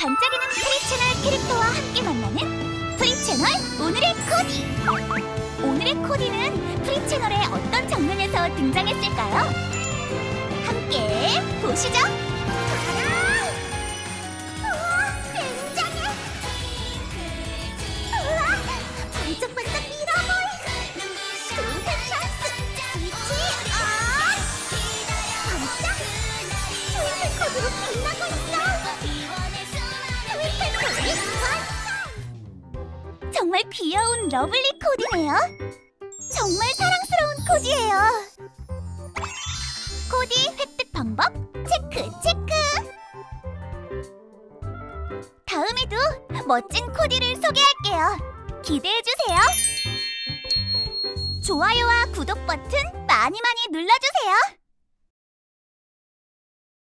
반짝이는 프리채널 캐릭터와 함께 만나는 프리채널 오늘의 코디 오늘의 코디는 프리채널의 어떤 장면에서 등장했을까요? 함께 보시죠 우와 굉장해 우와 반짝반짝 미라볼 좋은 찬스 스위치 온 반짝 스위트 코드로 정말 귀여운 러블리 코디네요. 정말 사랑스러운 코디예요. 코디 획득 방법? 체크 체크! 다음에도 멋진 코디를 소개할게요. 기대해 주세요. 좋아요와 구독 버튼 많이 많이 눌러주세요